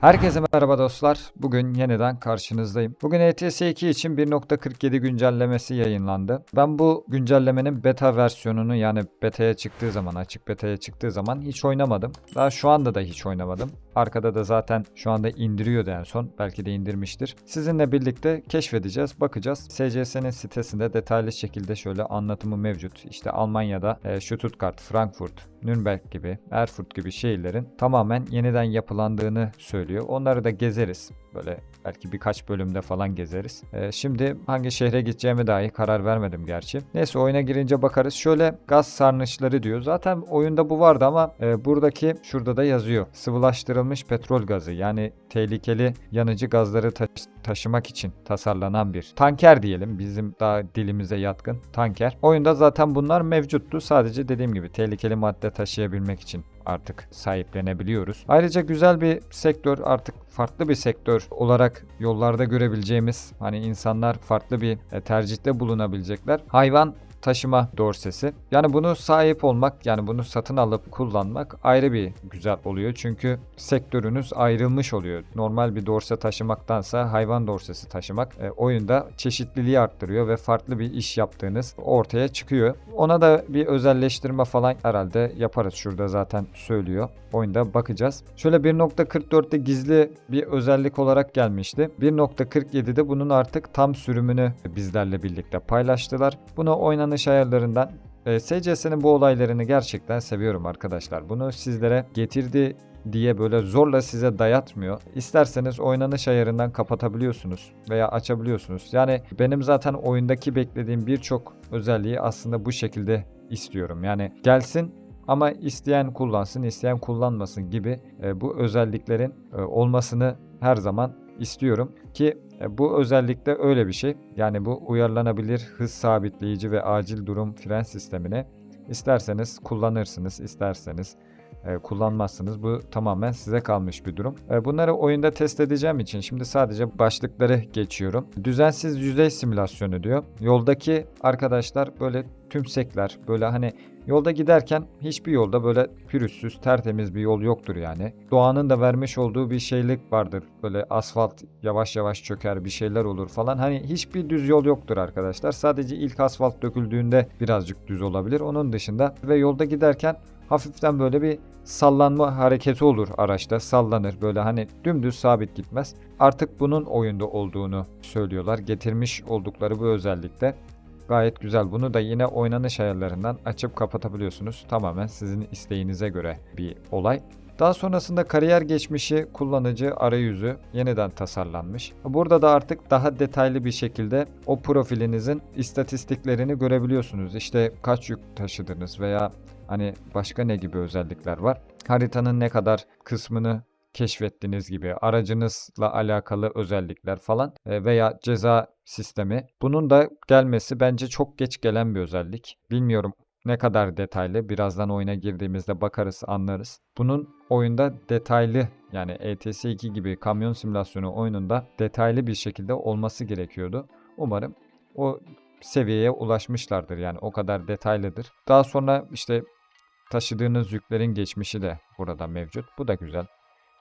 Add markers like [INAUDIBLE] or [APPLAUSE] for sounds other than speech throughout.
Herkese merhaba dostlar. Bugün yeniden karşınızdayım. Bugün ETS 2 için 1.47 güncellemesi yayınlandı. Ben bu güncellemenin beta versiyonunu yani beta'ya çıktığı zaman, açık beta'ya çıktığı zaman hiç oynamadım. Daha şu anda da hiç oynamadım. Arkada da zaten şu anda indiriyordu en son. Belki de indirmiştir. Sizinle birlikte keşfedeceğiz, bakacağız. SCS'nin sitesinde detaylı şekilde şöyle anlatımı mevcut. İşte Almanya'da e, Stuttgart, Frankfurt, Nürnberg gibi, Erfurt gibi şehirlerin tamamen yeniden yapılandığını söylüyor. Onları da gezeriz. Böyle belki birkaç bölümde falan gezeriz. Ee, şimdi hangi şehre gideceğime dahi karar vermedim gerçi. Neyse oyuna girince bakarız. Şöyle gaz sarnıçları diyor. Zaten oyunda bu vardı ama e, buradaki şurada da yazıyor. Sıvılaştırılmış petrol gazı yani tehlikeli yanıcı gazları taş- taşımak için tasarlanan bir tanker diyelim. Bizim daha dilimize yatkın tanker. Oyunda zaten bunlar mevcuttu. Sadece dediğim gibi tehlikeli madde taşıyabilmek için artık sahiplenebiliyoruz. Ayrıca güzel bir sektör artık farklı bir sektör olarak yollarda görebileceğimiz hani insanlar farklı bir e, tercihte bulunabilecekler. Hayvan taşıma dorsesi. Yani bunu sahip olmak yani bunu satın alıp kullanmak ayrı bir güzel oluyor. Çünkü sektörünüz ayrılmış oluyor. Normal bir dorse taşımaktansa hayvan dorsesi taşımak e, oyunda çeşitliliği arttırıyor ve farklı bir iş yaptığınız ortaya çıkıyor. Ona da bir özelleştirme falan herhalde yaparız. Şurada zaten söylüyor. Oyunda bakacağız. Şöyle 1.44'te gizli bir özellik olarak gelmişti. 1.47'de bunun artık tam sürümünü bizlerle birlikte paylaştılar. Bunu oynanış ayarlarından e, SCS'nin bu olaylarını gerçekten seviyorum arkadaşlar. Bunu sizlere getirdi diye böyle zorla size dayatmıyor. İsterseniz oynanış ayarından kapatabiliyorsunuz veya açabiliyorsunuz. Yani benim zaten oyundaki beklediğim birçok özelliği aslında bu şekilde istiyorum. Yani gelsin ama isteyen kullansın, isteyen kullanmasın gibi e, bu özelliklerin e, olmasını her zaman istiyorum ki bu özellikle öyle bir şey. Yani bu uyarlanabilir hız sabitleyici ve acil durum fren sistemini isterseniz kullanırsınız, isterseniz e, kullanmazsınız. Bu tamamen size kalmış bir durum. E, bunları oyunda test edeceğim için şimdi sadece başlıkları geçiyorum. Düzensiz yüzey simülasyonu diyor. Yoldaki arkadaşlar böyle tümsekler böyle hani yolda giderken hiçbir yolda böyle pürüzsüz tertemiz bir yol yoktur yani. Doğanın da vermiş olduğu bir şeylik vardır. Böyle asfalt yavaş yavaş çöker bir şeyler olur falan. Hani hiçbir düz yol yoktur arkadaşlar. Sadece ilk asfalt döküldüğünde birazcık düz olabilir. Onun dışında ve yolda giderken hafiften böyle bir sallanma hareketi olur araçta. Sallanır böyle hani dümdüz sabit gitmez. Artık bunun oyunda olduğunu söylüyorlar. Getirmiş oldukları bu özellikle gayet güzel. Bunu da yine oynanış ayarlarından açıp kapatabiliyorsunuz. Tamamen sizin isteğinize göre bir olay. Daha sonrasında kariyer geçmişi kullanıcı arayüzü yeniden tasarlanmış. Burada da artık daha detaylı bir şekilde o profilinizin istatistiklerini görebiliyorsunuz. İşte kaç yük taşıdınız veya hani başka ne gibi özellikler var. Haritanın ne kadar kısmını keşfettiğiniz gibi aracınızla alakalı özellikler falan e, veya ceza sistemi. Bunun da gelmesi bence çok geç gelen bir özellik. Bilmiyorum ne kadar detaylı. Birazdan oyuna girdiğimizde bakarız, anlarız. Bunun oyunda detaylı yani ETS 2 gibi kamyon simülasyonu oyununda detaylı bir şekilde olması gerekiyordu. Umarım o seviyeye ulaşmışlardır yani o kadar detaylıdır. Daha sonra işte taşıdığınız yüklerin geçmişi de burada mevcut. Bu da güzel.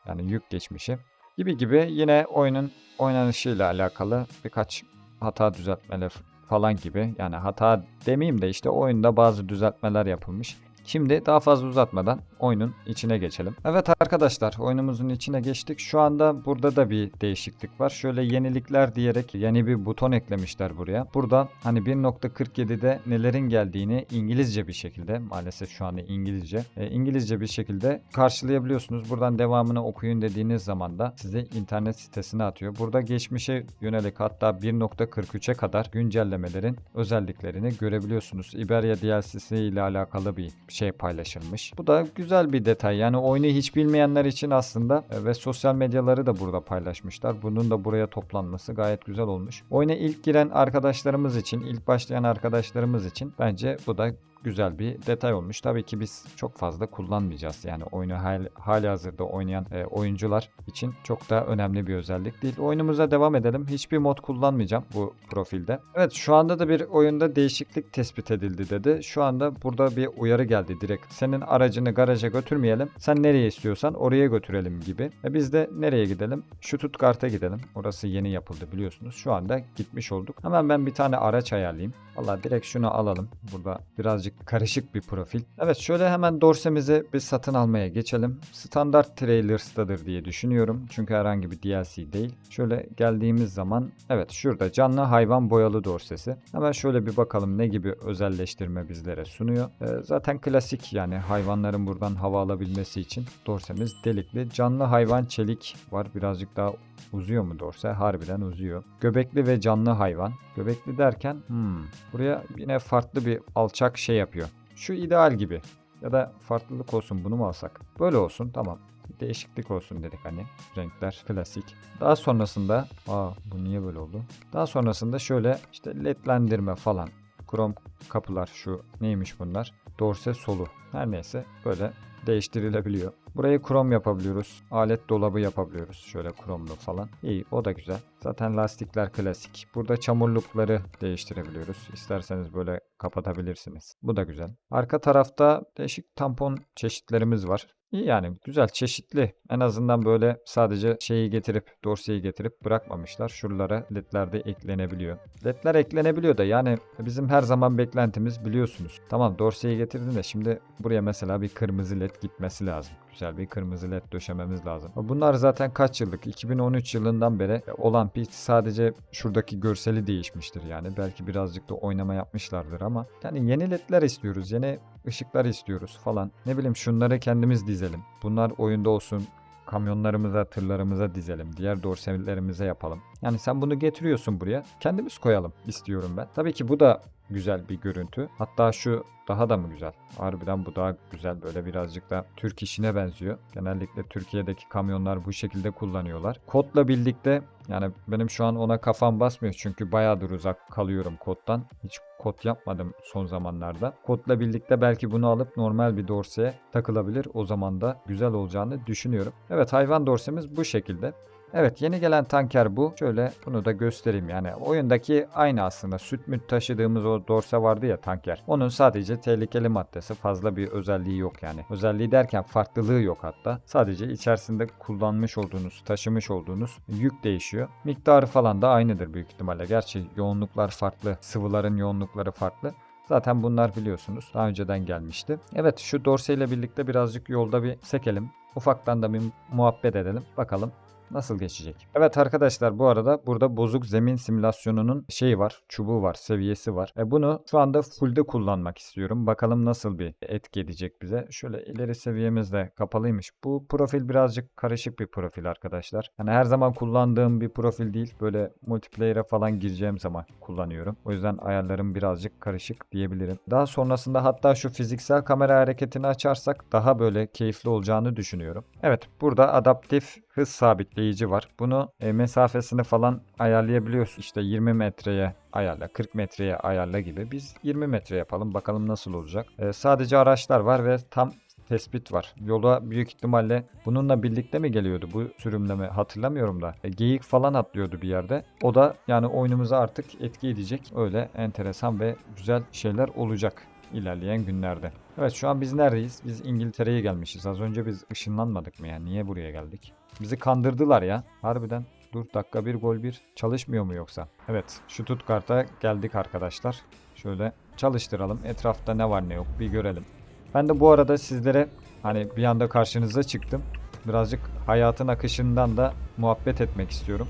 Yani yük geçmişi. Gibi gibi yine oyunun oynanışıyla alakalı birkaç hata düzeltmeler falan gibi. Yani hata demeyeyim de işte oyunda bazı düzeltmeler yapılmış. Şimdi daha fazla uzatmadan oyunun içine geçelim. Evet arkadaşlar oyunumuzun içine geçtik. Şu anda burada da bir değişiklik var. Şöyle yenilikler diyerek yeni bir buton eklemişler buraya. Burada hani 1.47'de nelerin geldiğini İngilizce bir şekilde maalesef şu anda İngilizce e, İngilizce bir şekilde karşılayabiliyorsunuz. Buradan devamını okuyun dediğiniz zaman da size internet sitesine atıyor. Burada geçmişe yönelik hatta 1.43'e kadar güncellemelerin özelliklerini görebiliyorsunuz. Iberia DLC'si ile alakalı bir şey paylaşılmış. Bu da güzel bir detay. Yani oyunu hiç bilmeyenler için aslında e, ve sosyal medyaları da burada paylaşmışlar. Bunun da buraya toplanması gayet güzel olmuş. Oyuna ilk giren arkadaşlarımız için, ilk başlayan arkadaşlarımız için bence bu da güzel bir detay olmuş. Tabii ki biz çok fazla kullanmayacağız. Yani oyunu hal, hali hazırda oynayan e, oyuncular için çok da önemli bir özellik değil. Oyunumuza devam edelim. Hiçbir mod kullanmayacağım bu profilde. Evet şu anda da bir oyunda değişiklik tespit edildi dedi. Şu anda burada bir uyarı geldi direkt. Senin aracını garaja götürmeyelim. Sen nereye istiyorsan oraya götürelim gibi. E biz de nereye gidelim? Şu Stuttgart'a gidelim. Orası yeni yapıldı biliyorsunuz. Şu anda gitmiş olduk. Hemen ben bir tane araç ayarlayayım. Valla direkt şunu alalım. Burada birazcık karışık bir profil. Evet şöyle hemen dorsemizi bir satın almaya geçelim. Standart Trailers'tadır diye düşünüyorum. Çünkü herhangi bir DLC değil. Şöyle geldiğimiz zaman evet şurada canlı hayvan boyalı dorsesi. Hemen şöyle bir bakalım ne gibi özelleştirme bizlere sunuyor. Ee, zaten klasik yani hayvanların buradan hava alabilmesi için dorsemiz delikli. Canlı hayvan çelik var. Birazcık daha Uzuyor mu dorse? Harbiden uzuyor. Göbekli ve canlı hayvan. Göbekli derken hmm, buraya yine farklı bir alçak şey yapıyor. Şu ideal gibi. Ya da farklılık olsun bunu mu alsak? Böyle olsun tamam. Bir değişiklik olsun dedik hani. Renkler klasik. Daha sonrasında aa bu niye böyle oldu? Daha sonrasında şöyle işte ledlendirme falan. Krom kapılar şu neymiş bunlar? Dorse solu. Her neyse böyle değiştirilebiliyor. Burayı krom yapabiliyoruz. Alet dolabı yapabiliyoruz. Şöyle kromlu falan. İyi o da güzel. Zaten lastikler klasik. Burada çamurlukları değiştirebiliyoruz. İsterseniz böyle kapatabilirsiniz. Bu da güzel. Arka tarafta değişik tampon çeşitlerimiz var. İyi yani güzel çeşitli. En azından böyle sadece şeyi getirip dorseyi getirip bırakmamışlar. Şuralara ledler de eklenebiliyor. Ledler eklenebiliyor da yani bizim her zaman beklentimiz biliyorsunuz. Tamam dorseyi getirdin de şimdi buraya mesela bir kırmızı led gitmesi lazım. Güzel bir kırmızı led döşememiz lazım. Bunlar zaten kaç yıllık? 2013 yılından beri olan bir sadece şuradaki görseli değişmiştir yani. Belki birazcık da oynama yapmışlardır ama yani yeni ledler istiyoruz. Yeni ışıklar istiyoruz falan. Ne bileyim şunları kendimiz dizelim. Bunlar oyunda olsun kamyonlarımıza, tırlarımıza dizelim. Diğer dorselerimize yapalım. Yani sen bunu getiriyorsun buraya. Kendimiz koyalım istiyorum ben. Tabii ki bu da güzel bir görüntü. Hatta şu daha da mı güzel? Harbiden bu daha güzel. Böyle birazcık da Türk işine benziyor. Genellikle Türkiye'deki kamyonlar bu şekilde kullanıyorlar. Kodla birlikte yani benim şu an ona kafam basmıyor. Çünkü bayağıdır uzak kalıyorum koddan. Hiç kod yapmadım son zamanlarda. Kodla birlikte belki bunu alıp normal bir dorseye takılabilir. O zaman da güzel olacağını düşünüyorum. Evet hayvan dorsemiz bu şekilde. Evet yeni gelen tanker bu. Şöyle bunu da göstereyim yani. Oyundaki aynı aslında. Süt müt taşıdığımız o dorse vardı ya tanker. Onun sadece tehlikeli maddesi fazla bir özelliği yok yani. Özelliği derken farklılığı yok hatta. Sadece içerisinde kullanmış olduğunuz, taşımış olduğunuz yük değişiyor. Miktarı falan da aynıdır büyük ihtimalle. Gerçi yoğunluklar farklı. Sıvıların yoğunlukları farklı. Zaten bunlar biliyorsunuz daha önceden gelmişti. Evet şu dorse ile birlikte birazcık yolda bir sekelim. Ufaktan da bir muhabbet edelim. Bakalım nasıl geçecek? Evet arkadaşlar bu arada burada bozuk zemin simülasyonunun şeyi var, çubuğu var, seviyesi var. E bunu şu anda fullde kullanmak istiyorum. Bakalım nasıl bir etki edecek bize. Şöyle ileri seviyemiz de kapalıymış. Bu profil birazcık karışık bir profil arkadaşlar. Yani her zaman kullandığım bir profil değil. Böyle multiplayer'e falan gireceğim zaman kullanıyorum. O yüzden ayarlarım birazcık karışık diyebilirim. Daha sonrasında hatta şu fiziksel kamera hareketini açarsak daha böyle keyifli olacağını düşünüyorum. Evet burada adaptif hız sabitleyici var. Bunu e, mesafesini falan ayarlayabiliyorsun. İşte 20 metreye ayarla, 40 metreye ayarla gibi. Biz 20 metre yapalım bakalım nasıl olacak. E, sadece araçlar var ve tam tespit var. Yola büyük ihtimalle bununla birlikte mi geliyordu bu sürümleme hatırlamıyorum da. E, geyik falan atlıyordu bir yerde. O da yani oyunumuza artık etki edecek. Öyle enteresan ve güzel şeyler olacak ilerleyen günlerde. Evet şu an biz neredeyiz? Biz İngiltere'ye gelmişiz. Az önce biz ışınlanmadık mı ya? Niye buraya geldik? Bizi kandırdılar ya. Harbiden. Dur dakika bir gol bir. Çalışmıyor mu yoksa? Evet şu Stuttgart'a geldik arkadaşlar. Şöyle çalıştıralım. Etrafta ne var ne yok bir görelim. Ben de bu arada sizlere hani bir anda karşınıza çıktım. Birazcık hayatın akışından da muhabbet etmek istiyorum.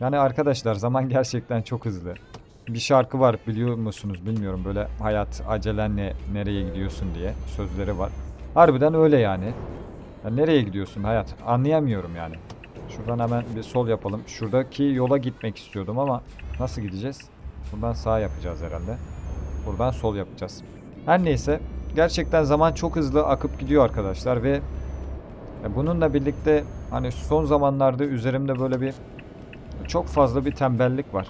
Yani arkadaşlar zaman [LAUGHS] gerçekten çok hızlı. Bir şarkı var biliyor musunuz bilmiyorum böyle hayat acelenle nereye gidiyorsun diye sözleri var. Harbiden öyle yani. Ya nereye gidiyorsun hayat? Anlayamıyorum yani. Şuradan hemen bir sol yapalım. Şuradaki yola gitmek istiyordum ama nasıl gideceğiz? Buradan sağ yapacağız herhalde. Buradan sol yapacağız. Her neyse gerçekten zaman çok hızlı akıp gidiyor arkadaşlar ve bununla birlikte hani son zamanlarda üzerimde böyle bir çok fazla bir tembellik var.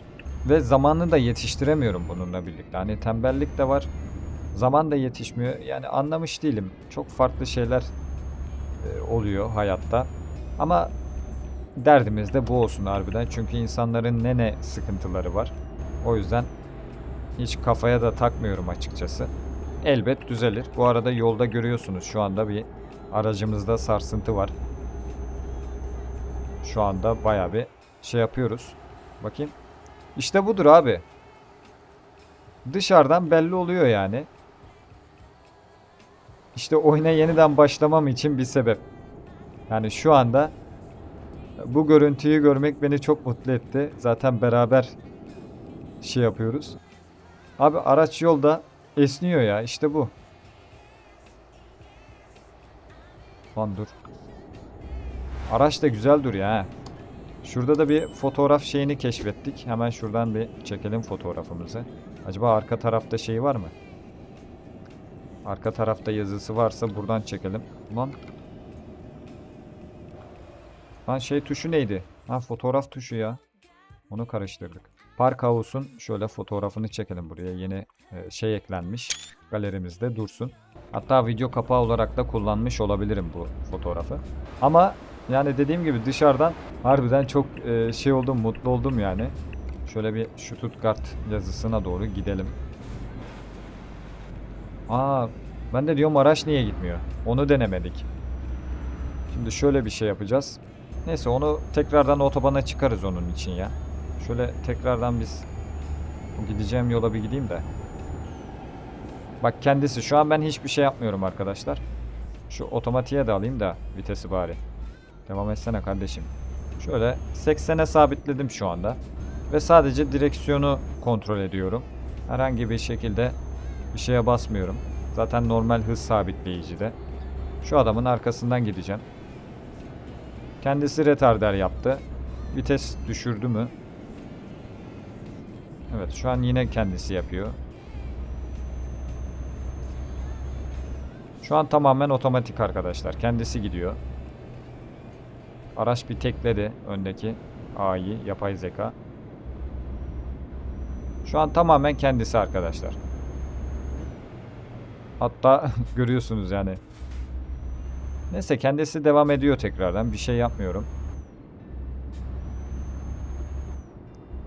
Ve zamanını da yetiştiremiyorum bununla birlikte. Hani tembellik de var. Zaman da yetişmiyor. Yani anlamış değilim. Çok farklı şeyler oluyor hayatta. Ama derdimiz de bu olsun harbiden. Çünkü insanların ne ne sıkıntıları var. O yüzden hiç kafaya da takmıyorum açıkçası. Elbet düzelir. Bu arada yolda görüyorsunuz şu anda bir aracımızda sarsıntı var. Şu anda baya bir şey yapıyoruz. Bakayım. İşte budur abi. Dışarıdan belli oluyor yani. İşte oyuna yeniden başlamam için bir sebep. Yani şu anda bu görüntüyü görmek beni çok mutlu etti. Zaten beraber şey yapıyoruz. Abi araç yolda esniyor ya işte bu. Lan dur. Araç da güzel duruyor ha. Şurada da bir fotoğraf şeyini keşfettik. Hemen şuradan bir çekelim fotoğrafımızı. Acaba arka tarafta şey var mı? Arka tarafta yazısı varsa buradan çekelim. Lan. Lan şey tuşu neydi? Ha fotoğraf tuşu ya. Onu karıştırdık. Park House'un şöyle fotoğrafını çekelim buraya. Yeni e, şey eklenmiş. Galerimizde dursun. Hatta video kapağı olarak da kullanmış olabilirim bu fotoğrafı. Ama yani dediğim gibi dışarıdan harbiden çok e, şey oldum, mutlu oldum yani. Şöyle bir Stuttgart yazısına doğru gidelim. Aa, ben de diyorum araç niye gitmiyor? Onu denemedik. Şimdi şöyle bir şey yapacağız. Neyse onu tekrardan otobana çıkarız onun için ya. Şöyle tekrardan biz gideceğim yola bir gideyim de. Bak kendisi şu an ben hiçbir şey yapmıyorum arkadaşlar. Şu otomatiğe de alayım da vitesi bari. Devam etsene kardeşim. Şöyle 80'e sabitledim şu anda. Ve sadece direksiyonu kontrol ediyorum. Herhangi bir şekilde bir şeye basmıyorum. Zaten normal hız sabitleyici de. Şu adamın arkasından gideceğim. Kendisi retarder yaptı. Vites düşürdü mü? Evet şu an yine kendisi yapıyor. Şu an tamamen otomatik arkadaşlar. Kendisi gidiyor. Araç bir tekledi öndeki AI yapay zeka. Şu an tamamen kendisi arkadaşlar. Hatta [LAUGHS] görüyorsunuz yani. Neyse kendisi devam ediyor tekrardan. Bir şey yapmıyorum.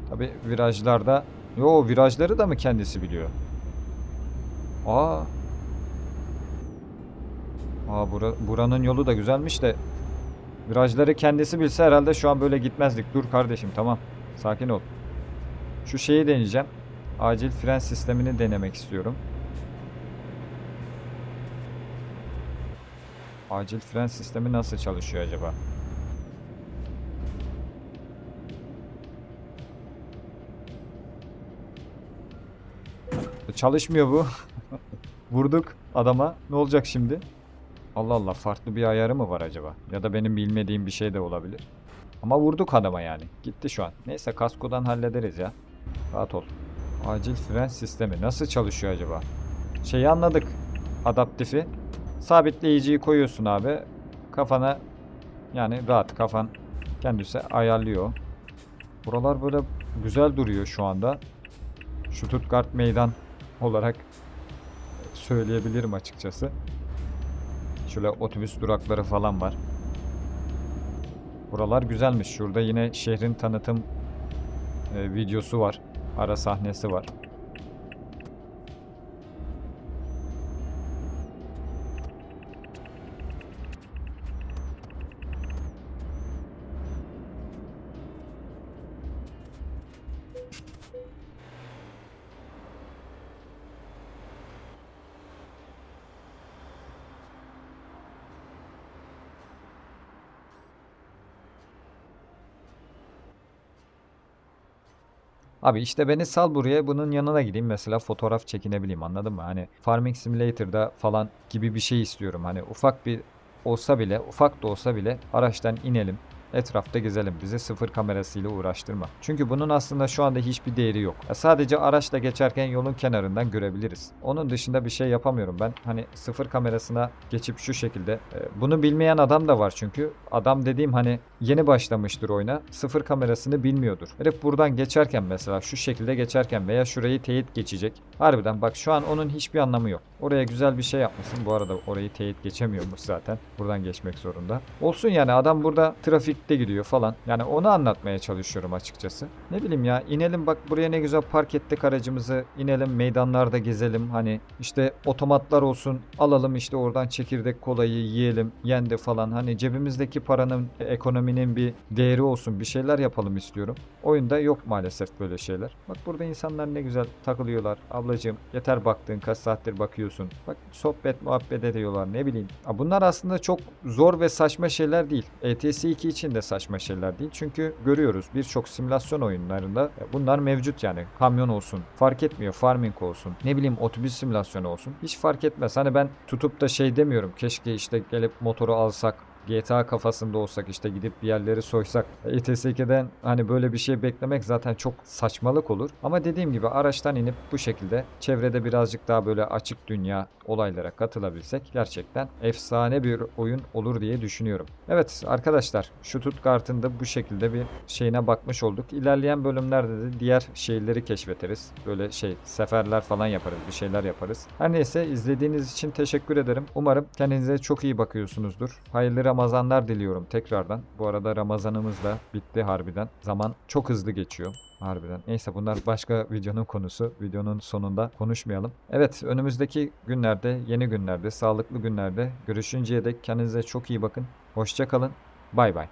Tabi virajlarda Yo virajları da mı kendisi biliyor? Aa. Aa bura, buranın yolu da güzelmiş de virajları kendisi bilse herhalde şu an böyle gitmezdik. Dur kardeşim tamam. Sakin ol. Şu şeyi deneyeceğim. Acil fren sistemini denemek istiyorum. Acil fren sistemi nasıl çalışıyor acaba? Çalışmıyor bu. [LAUGHS] Vurduk adama. Ne olacak şimdi? Allah Allah farklı bir ayarı mı var acaba? Ya da benim bilmediğim bir şey de olabilir. Ama vurduk adama yani. Gitti şu an. Neyse kaskodan hallederiz ya. Rahat ol. Acil fren sistemi nasıl çalışıyor acaba? Şeyi anladık. Adaptifi. Sabitleyiciyi koyuyorsun abi. Kafana yani rahat kafan kendisi ayarlıyor. Buralar böyle güzel duruyor şu anda. Stuttgart meydan olarak söyleyebilirim açıkçası. Şöyle otobüs durakları falan var. Buralar güzelmiş. Şurada yine şehrin tanıtım e, videosu var. Ara sahnesi var. Abi işte beni sal buraya bunun yanına gideyim mesela fotoğraf çekinebileyim anladın mı? Hani Farming Simulator'da falan gibi bir şey istiyorum. Hani ufak bir olsa bile ufak da olsa bile araçtan inelim. Etrafta gezelim. Bizi sıfır kamerasıyla uğraştırma. Çünkü bunun aslında şu anda hiçbir değeri yok. Ya sadece araçla geçerken yolun kenarından görebiliriz. Onun dışında bir şey yapamıyorum ben. Hani sıfır kamerasına geçip şu şekilde. e, Bunu bilmeyen adam da var çünkü. Adam dediğim hani yeni başlamıştır oyuna. Sıfır kamerasını bilmiyordur. Herif buradan geçerken mesela şu şekilde geçerken veya şurayı teyit geçecek. Harbiden bak şu an onun hiçbir anlamı yok. Oraya güzel bir şey yapmışsın. Bu arada orayı teyit geçemiyormuş zaten. Buradan geçmek zorunda. Olsun yani adam burada trafikte gidiyor falan. Yani onu anlatmaya çalışıyorum açıkçası. Ne bileyim ya inelim bak buraya ne güzel park ettik aracımızı. İnelim meydanlarda gezelim. Hani işte otomatlar olsun alalım işte oradan çekirdek kolayı yiyelim yendi falan. Hani cebimizdeki paranın ekonominin bir değeri olsun bir şeyler yapalım istiyorum. Oyunda yok maalesef böyle şeyler. Bak burada insanlar ne güzel takılıyorlar. Ablacığım yeter baktığın kaç saattir bakıyorsun. Bak sohbet muhabbet ediyorlar ne bileyim. Ha, Bunlar aslında çok zor ve saçma şeyler değil. ETS 2 için de saçma şeyler değil. Çünkü görüyoruz birçok simülasyon oyunlarında bunlar mevcut yani. Kamyon olsun, fark etmiyor. Farming olsun, ne bileyim otobüs simülasyonu olsun. Hiç fark etmez. Hani ben tutup da şey demiyorum. Keşke işte gelip motoru alsak GTA kafasında olsak işte gidip bir yerleri soysak ETS 2'den hani böyle bir şey beklemek zaten çok saçmalık olur. Ama dediğim gibi araçtan inip bu şekilde çevrede birazcık daha böyle açık dünya olaylara katılabilsek gerçekten efsane bir oyun olur diye düşünüyorum. Evet arkadaşlar şu Stuttgart'ın da bu şekilde bir şeyine bakmış olduk. İlerleyen bölümlerde de diğer şeyleri keşfederiz. Böyle şey seferler falan yaparız bir şeyler yaparız. Her neyse izlediğiniz için teşekkür ederim. Umarım kendinize çok iyi bakıyorsunuzdur. Hayırlı Ramazanlar diliyorum tekrardan. Bu arada Ramazanımız da bitti harbiden. Zaman çok hızlı geçiyor. Harbiden. Neyse bunlar başka videonun konusu. Videonun sonunda konuşmayalım. Evet önümüzdeki günlerde, yeni günlerde, sağlıklı günlerde görüşünceye dek kendinize çok iyi bakın. Hoşça kalın. Bay bay.